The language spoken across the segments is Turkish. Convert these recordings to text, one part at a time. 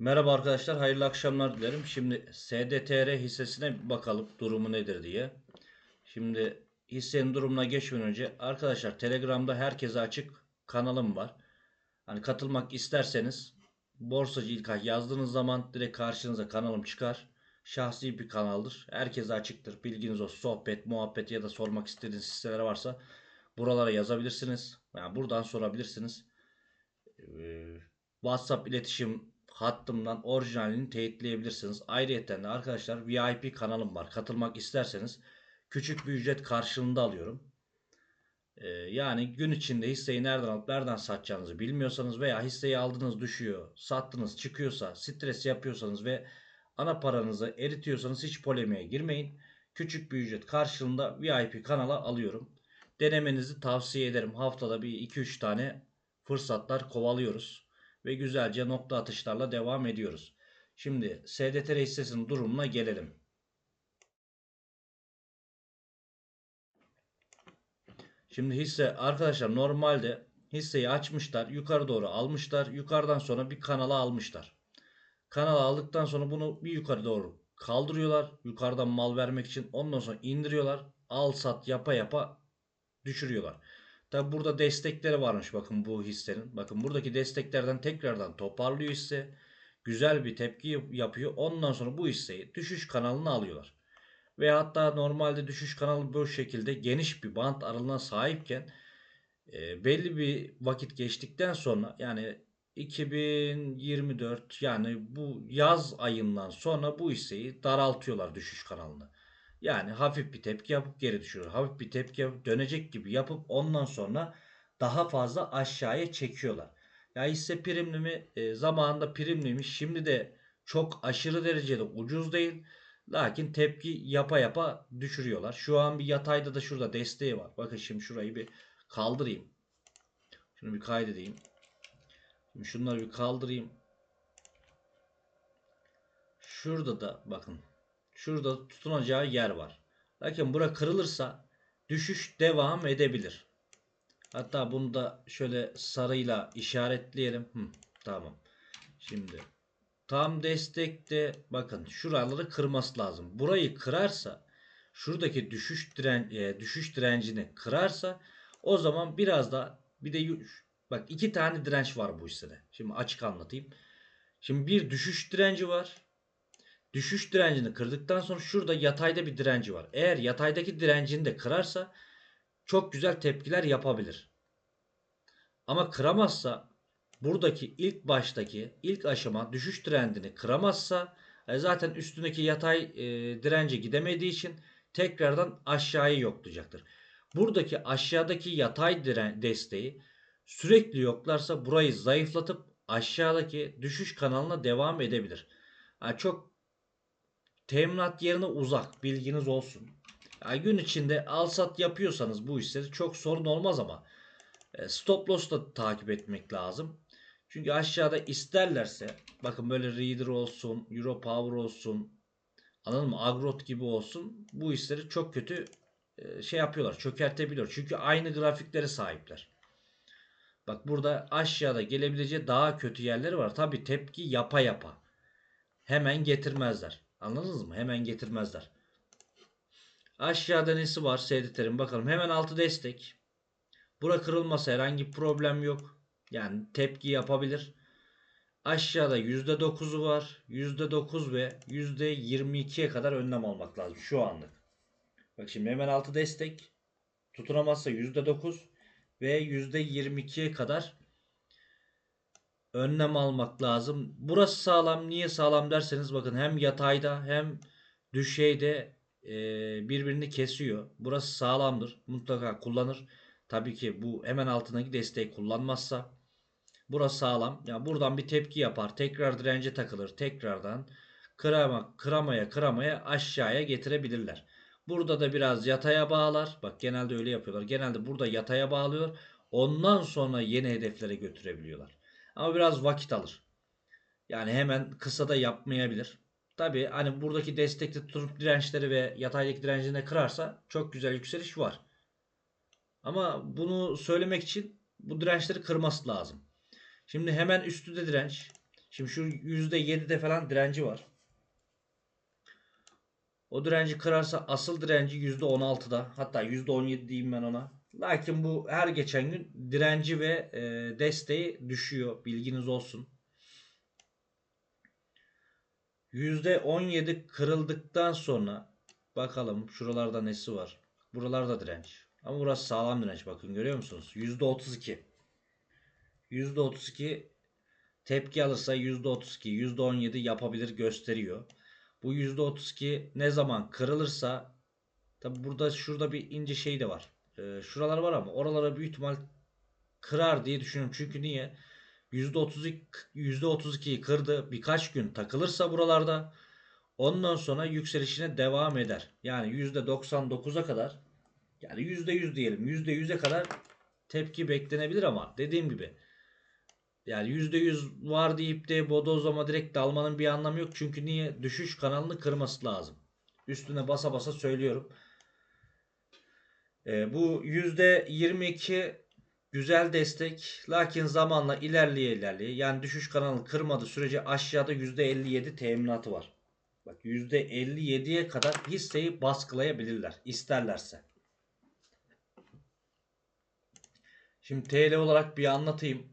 Merhaba arkadaşlar, hayırlı akşamlar dilerim. Şimdi SDTR hissesine bakalım durumu nedir diye. Şimdi hissenin durumuna geçmeden önce arkadaşlar Telegram'da herkese açık kanalım var. Hani katılmak isterseniz Borsacı İlkay yazdığınız zaman direkt karşınıza kanalım çıkar. Şahsi bir kanaldır. Herkese açıktır. Bilginiz olsun. Sohbet, muhabbet ya da sormak istediğiniz hisseler varsa buralara yazabilirsiniz. Yani buradan sorabilirsiniz. Ee, WhatsApp iletişim hattımdan orijinalini teyitleyebilirsiniz. Ayrıca de arkadaşlar VIP kanalım var. Katılmak isterseniz küçük bir ücret karşılığında alıyorum. Ee, yani gün içinde hisseyi nereden alıp nereden satacağınızı bilmiyorsanız veya hisseyi aldınız düşüyor, sattınız çıkıyorsa, stres yapıyorsanız ve ana paranızı eritiyorsanız hiç polemiğe girmeyin. Küçük bir ücret karşılığında VIP kanala alıyorum. Denemenizi tavsiye ederim. Haftada bir 2-3 tane fırsatlar kovalıyoruz ve güzelce nokta atışlarla devam ediyoruz. Şimdi SDTR hissesinin durumuna gelelim. Şimdi hisse arkadaşlar normalde hisseyi açmışlar, yukarı doğru almışlar, yukarıdan sonra bir kanala almışlar. Kanala aldıktan sonra bunu bir yukarı doğru kaldırıyorlar. Yukarıdan mal vermek için ondan sonra indiriyorlar. Al sat yapa yapa düşürüyorlar. Tabi burada destekleri varmış bakın bu hissenin. Bakın buradaki desteklerden tekrardan toparlıyor hisse. Güzel bir tepki yapıyor. Ondan sonra bu hisseyi düşüş kanalına alıyorlar. Ve hatta normalde düşüş kanalı bu şekilde geniş bir bant aralığına sahipken e, belli bir vakit geçtikten sonra yani 2024 yani bu yaz ayından sonra bu hisseyi daraltıyorlar düşüş kanalını. Yani hafif bir tepki yapıp geri düşürüyor. Hafif bir tepki yapıp dönecek gibi yapıp ondan sonra daha fazla aşağıya çekiyorlar. Ya hisse primli mi? E, zamanında primliymiş. Şimdi de çok aşırı derecede ucuz değil. Lakin tepki yapa yapa düşürüyorlar. Şu an bir yatayda da şurada desteği var. Bakın şimdi şurayı bir kaldırayım. Şunu bir kaydedeyim. Şimdi şunları bir kaldırayım. Şurada da bakın. Şurada tutunacağı yer var. Lakin bura kırılırsa düşüş devam edebilir. Hatta bunu da şöyle sarıyla işaretleyelim. Hı, tamam. Şimdi tam destekte bakın şuraları kırması lazım. Burayı kırarsa şuradaki düşüş diren e, düşüş direncini kırarsa o zaman biraz da bir de bak iki tane direnç var bu hissede. Şimdi açık anlatayım. Şimdi bir düşüş direnci var. Düşüş direncini kırdıktan sonra şurada yatayda bir direnci var. Eğer yataydaki direncini de kırarsa çok güzel tepkiler yapabilir. Ama kıramazsa buradaki ilk baştaki ilk aşama düşüş trendini kıramazsa e, zaten üstündeki yatay e, dirence gidemediği için tekrardan aşağıya yoklayacaktır. Buradaki aşağıdaki yatay diren desteği sürekli yoklarsa burayı zayıflatıp aşağıdaki düşüş kanalına devam edebilir. Yani çok teminat yerine uzak bilginiz olsun. Yani gün içinde al sat yapıyorsanız bu hisleri çok sorun olmaz ama e, stop loss da takip etmek lazım. Çünkü aşağıda isterlerse bakın böyle Reader olsun, Euro Power olsun, anladın mı? Agrot gibi olsun. Bu hisleri çok kötü e, şey yapıyorlar, çökertebiliyor. Çünkü aynı grafiklere sahipler. Bak burada aşağıda gelebileceği daha kötü yerleri var. Tabi tepki yapa yapa. Hemen getirmezler. Anladınız mı? Hemen getirmezler. Aşağıda nesi var seyretelim bakalım. Hemen altı destek. Bura kırılmasa herhangi problem yok. Yani tepki yapabilir. Aşağıda %9'u var. %9 ve %22'ye kadar önlem almak lazım şu anlık. Bak şimdi hemen altı destek. Tutunamazsa %9 ve %22'ye kadar önlem almak lazım. Burası sağlam. Niye sağlam derseniz bakın hem yatayda hem düşeyde e, birbirini kesiyor. Burası sağlamdır. Mutlaka kullanır. Tabii ki bu hemen altındaki desteği kullanmazsa burası sağlam. Yani buradan bir tepki yapar. Tekrar dirence takılır. Tekrardan kırama, kıramaya kıramaya aşağıya getirebilirler. Burada da biraz yataya bağlar. Bak genelde öyle yapıyorlar. Genelde burada yataya bağlıyor. Ondan sonra yeni hedeflere götürebiliyorlar. Ama biraz vakit alır. Yani hemen kısa da yapmayabilir. Tabi hani buradaki destekli tutup dirençleri ve yataydaki direncini kırarsa çok güzel yükseliş var. Ama bunu söylemek için bu dirençleri kırması lazım. Şimdi hemen üstü de direnç. Şimdi şu %7'de falan direnci var. O direnci kırarsa asıl direnci %16'da hatta %17 diyeyim ben ona. Lakin bu her geçen gün direnci ve e, desteği düşüyor. Bilginiz olsun. %17 kırıldıktan sonra bakalım şuralarda nesi var. Buralarda direnç. Ama burası sağlam direnç bakın görüyor musunuz? %32. %32 tepki alırsa %32, %17 yapabilir gösteriyor. Bu %32 ne zaman kırılırsa tabi burada şurada bir ince şey de var. Ee, şuralar var ama oralara büyük ihtimal kırar diye düşünüyorum. Çünkü niye? %32 %32'yi kırdı. Birkaç gün takılırsa buralarda ondan sonra yükselişine devam eder. Yani %99'a kadar yani %100 diyelim. %100'e kadar tepki beklenebilir ama dediğim gibi yani %100 var deyip de bodozlama direkt dalmanın bir anlamı yok. Çünkü niye? Düşüş kanalını kırması lazım. Üstüne basa basa söylüyorum. Ee, bu %22 güzel destek. Lakin zamanla ilerleye ilerleye yani düşüş kanalını kırmadığı sürece aşağıda %57 teminatı var. Bak %57'ye kadar hisseyi baskılayabilirler isterlerse. Şimdi TL olarak bir anlatayım.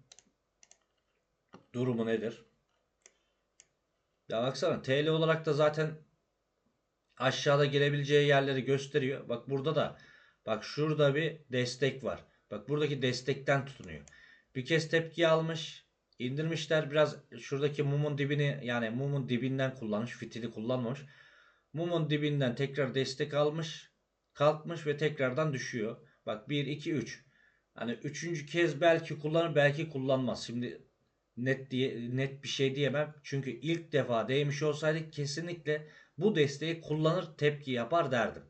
Durumu nedir? Ya baksana TL olarak da zaten aşağıda gelebileceği yerleri gösteriyor. Bak burada da bak şurada bir destek var. Bak buradaki destekten tutunuyor. Bir kez tepki almış. indirmişler biraz şuradaki mumun dibini yani mumun dibinden kullanmış. Fitili kullanmamış. Mumun dibinden tekrar destek almış. Kalkmış ve tekrardan düşüyor. Bak 1 2 3. Hani üçüncü kez belki kullanır belki kullanmaz. Şimdi net diye net bir şey diyemem. Çünkü ilk defa değmiş olsaydı kesinlikle bu desteği kullanır tepki yapar derdim.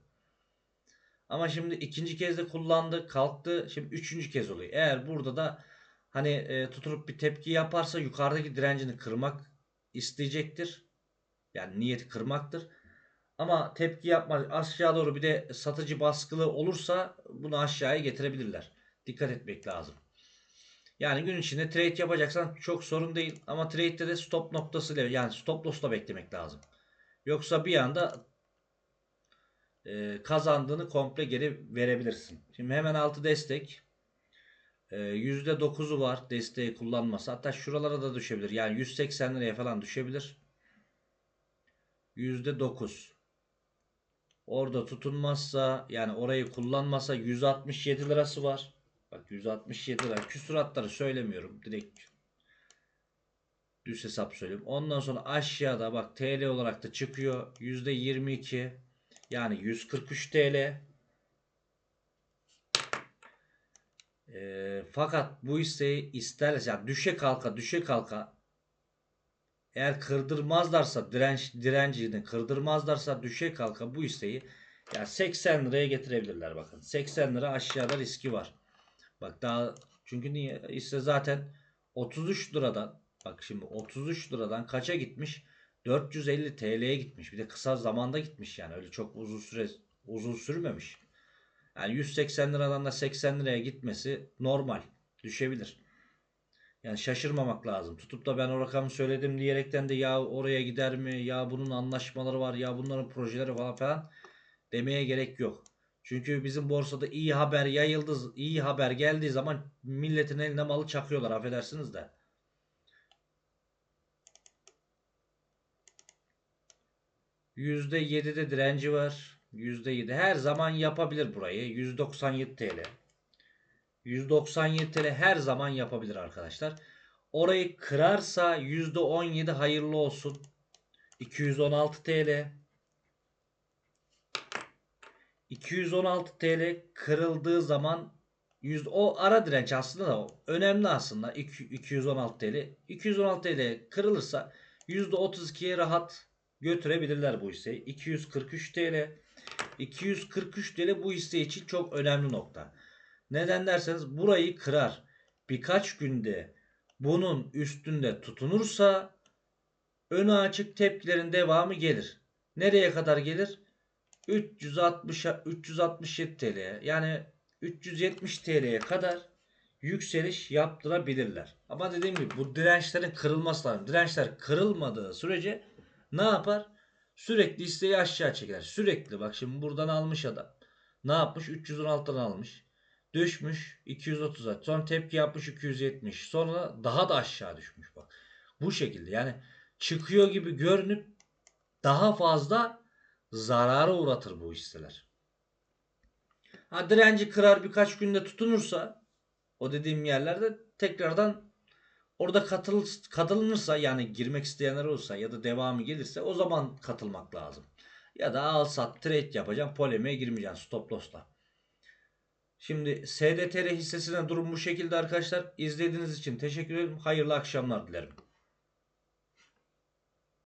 Ama şimdi ikinci kez de kullandı kalktı. Şimdi üçüncü kez oluyor. Eğer burada da hani e, tuturup bir tepki yaparsa yukarıdaki direncini kırmak isteyecektir. Yani niyeti kırmaktır. Ama tepki yapmaz. Aşağı doğru bir de satıcı baskılı olursa bunu aşağıya getirebilirler. Dikkat etmek lazım. Yani gün içinde trade yapacaksan çok sorun değil. Ama trade'de de stop noktasıyla yani stop loss'la beklemek lazım. Yoksa bir anda e, kazandığını komple geri verebilirsin. Şimdi hemen altı destek. E, %9'u var desteği kullanması. Hatta şuralara da düşebilir. Yani 180 liraya falan düşebilir. %9. Orada tutunmazsa yani orayı kullanmasa 167 lirası var. Bak 167 lira. Küsuratları söylemiyorum. Direkt düz hesap söyleyeyim. Ondan sonra aşağıda bak TL olarak da çıkıyor. %22 yani 143 TL. E, fakat bu hisseyi isterlerse yani düşe kalka düşe kalka eğer kırdırmazlarsa direnç direncini kırdırmazlarsa düşe kalka bu hisseyi yani 80 liraya getirebilirler bakın. 80 lira aşağıda riski var. Bak daha çünkü niye hisse zaten 33 liradan bak şimdi 33 liradan kaça gitmiş? 450 TL'ye gitmiş. Bir de kısa zamanda gitmiş yani. Öyle çok uzun süre uzun sürmemiş. Yani 180 liradan da 80 liraya gitmesi normal. Düşebilir. Yani şaşırmamak lazım. Tutup da ben o rakamı söyledim diyerekten de ya oraya gider mi? Ya bunun anlaşmaları var. Ya bunların projeleri falan falan demeye gerek yok. Çünkü bizim borsada iyi haber yayıldı, iyi haber geldiği zaman milletin eline malı çakıyorlar affedersiniz de. %7'de direnci var. %7 her zaman yapabilir burayı. 197 TL. 197 TL her zaman yapabilir arkadaşlar. Orayı kırarsa %17 hayırlı olsun. 216 TL. 216 TL kırıldığı zaman 100 o ara direnç aslında da önemli aslında 216 TL. 216 TL kırılırsa %32'ye rahat götürebilirler bu hisseyi. 243 TL. 243 TL bu hisse için çok önemli nokta. Neden derseniz burayı kırar. Birkaç günde bunun üstünde tutunursa önü açık tepkilerin devamı gelir. Nereye kadar gelir? 360 367 TL yani 370 TL'ye kadar yükseliş yaptırabilirler. Ama dediğim gibi bu dirençlerin kırılması lazım. Dirençler kırılmadığı sürece ne yapar? Sürekli isteği aşağı çeker. Sürekli bak şimdi buradan almış adam. Ne yapmış? 316'dan almış. Düşmüş 230'a. Sonra tepki yapmış 270. Sonra daha da aşağı düşmüş bak. Bu şekilde yani çıkıyor gibi görünüp daha fazla zarara uğratır bu hisseler. Ha direnci kırar birkaç günde tutunursa o dediğim yerlerde tekrardan orada katıl, katılınırsa yani girmek isteyenler olursa ya da devamı gelirse o zaman katılmak lazım. Ya da al sat trade yapacağım polemiğe girmeyeceğim stop loss'la. Şimdi SDTR hissesine durum bu şekilde arkadaşlar. İzlediğiniz için teşekkür ederim. Hayırlı akşamlar dilerim.